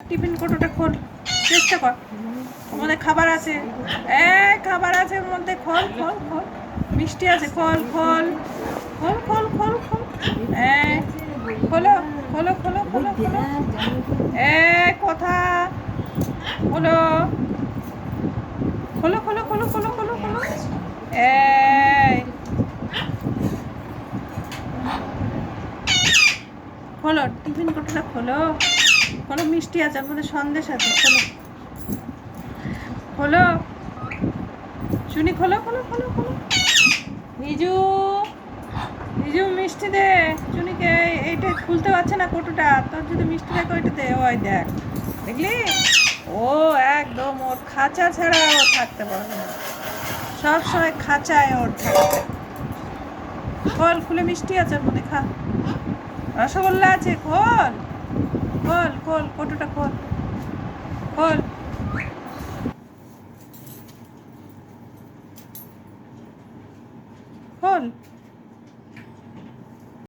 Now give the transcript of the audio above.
Tiffin কোটোটা খোল, চেষ্টা কর। মধ্যে খাবার আছে। এ খাবার আছে ওর মধ্যে, খোল খোল খোল। মিষ্টি আছে, খোল খোল। খোল খোল খোল খোল। এ খোলো খোলো খোলো খোলো খোলো। এ কথা। খোলো। খোলো খোলো খোলো খোলো খোলো খোলো। এই। খোলো, টিফিন কোটোটা খোলো। খোলো মিষ্টি আছে মধ্যে সন্দেশ আছে খোলো খোলো। চুনি খোলো খোলো খোলো খোলো। নিজু নিজু মিষ্টি দে। চুনিকে এই- এইটা খুলতে পারছে না কোটোটা। তোর যদি মিষ্টি দেখো ওইটা দে ওই দেখ, দেখলি? ও একদম ওর খাঁচা ছাড়া ও থাকতে পারবে না। সব সময় খাঁচায় ওর থাকবে খোল, খুলে মিষ্টি আছে মধ্যে খা। রসগোল্লা আছে, খোল। খোল খোল ফটোটা খোল। খোল। খোল।